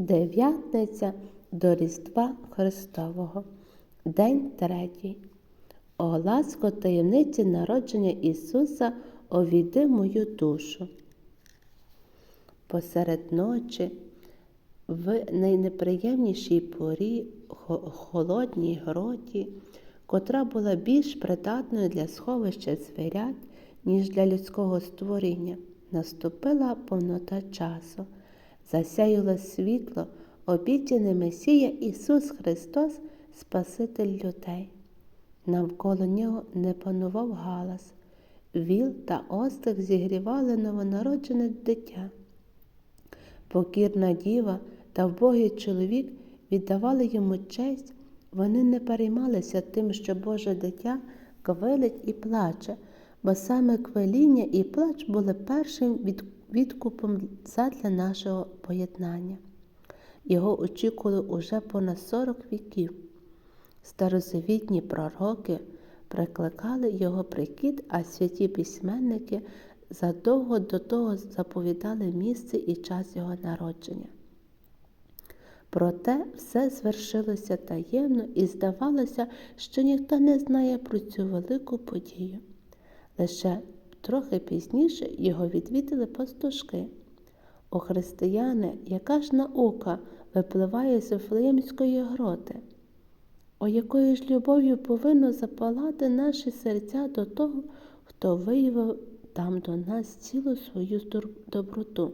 Дев'ятниця до Різдва Христового. День третій. О ласко таємниці народження Ісуса овійди мою душу. Посеред ночі, в найнеприємнішій порі, холодній гроті, котра була більш придатною для сховища звірят, ніж для людського створіння, наступила повнота часу, засяяло світло, обіцяне Месія Ісус Христос, Спаситель людей. Навколо нього не панував галас. Віл та остих зігрівали новонароджене дитя. Покірна діва та вбогий чоловік віддавали йому честь, вони не переймалися тим, що Боже дитя квилить і плаче, бо саме квиління і плач були першим від- відкупом задля нашого поєднання. Його очікували уже понад 40 віків. Старозавітні пророки прикликали його прикид, а святі письменники задовго до того заповідали місце і час його народження. Проте все звершилося таємно і здавалося, що ніхто не знає про цю велику подію. Лише трохи пізніше його відвідали пастушки. О християни, яка ж наука випливає з Вифлеємської гроти? О якою ж любов'ю повинно запалати наші серця до того, хто виявив там до нас цілу свою доброту.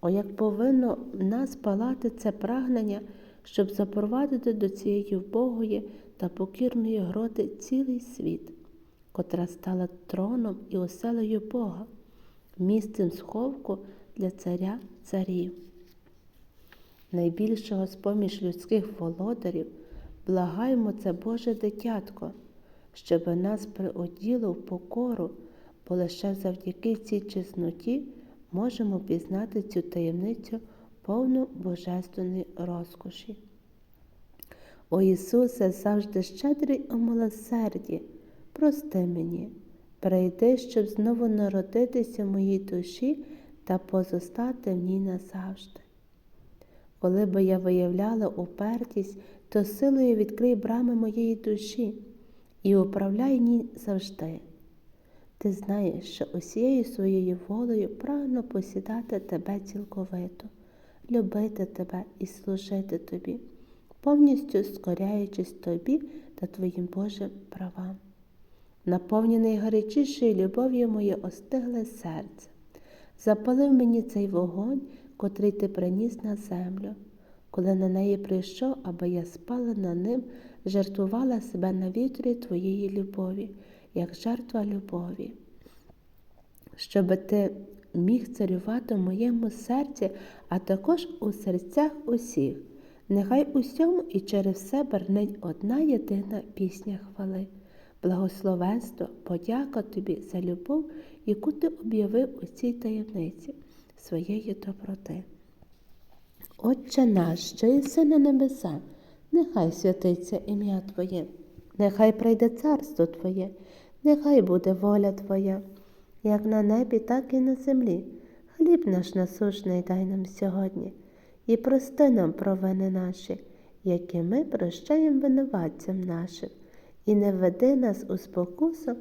О, як повинно в нас палати це прагнення, щоб запровадити до цієї вбогої та покірної гроти цілий світ, котра стала троном і оселею Бога, місцем сховку для царя царів. Найбільшого з поміж людських володарів благаємо це Боже дитятко, щоб нас приоділо в покору, бо лише завдяки цій чесноті можемо пізнати цю таємницю повну божественної розкоші. О Ісусе, завжди щедрий у милосерді, прости мені, прийди, щоб знову народитися в моїй душі та позостати в ній назавжди. Коли би я виявляла упертість, то силою відкрий брами моєї душі і управляй ній завжди. Ти знаєш, що усією своєю волею прагну посідати тебе цілковито, любити тебе і служити тобі, повністю скоряючись тобі та твоїм Божим правам. Наповнений гарячішою любов'ю моє остигле серце, запалив мені цей вогонь, котрий ти приніс на землю, коли на неї прийшов, аби я спала на ним, жертвувала себе на вітрі твоєї любові, як жертва любові. Щоби ти міг царювати в моєму серці, а також у серцях усіх. Нехай усьому і через все бернить одна єдина пісня хвали. Благословенство, подяка тобі за любов, яку ти об'явив у цій таємниці своєї доброти. Отче наш, що єси на небеса, нехай святиться ім'я Твоє, нехай прийде царство Твоє, нехай буде воля Твоя, як на небі, так і на землі. Хліб наш насушний дай нам сьогодні, і прости нам провини наші, які ми прощаємо винуватцям нашим, і не веди нас у спокусу,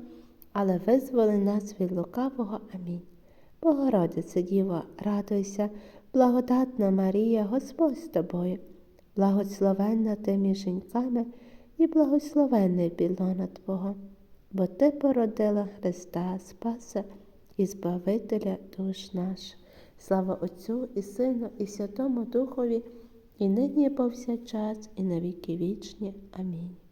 але визволи нас від лукавого. Амінь. Богородице Діво, радуйся, благодатна Марія, Господь з тобою, благословенна ти між жінками і благословенний білона Твого, бо Ти породила Христа Спаса і Збавителя душ наших. Слава Отцю і Сину, і Святому Духові, і нині і повсякчас, і на віки вічні. Амінь.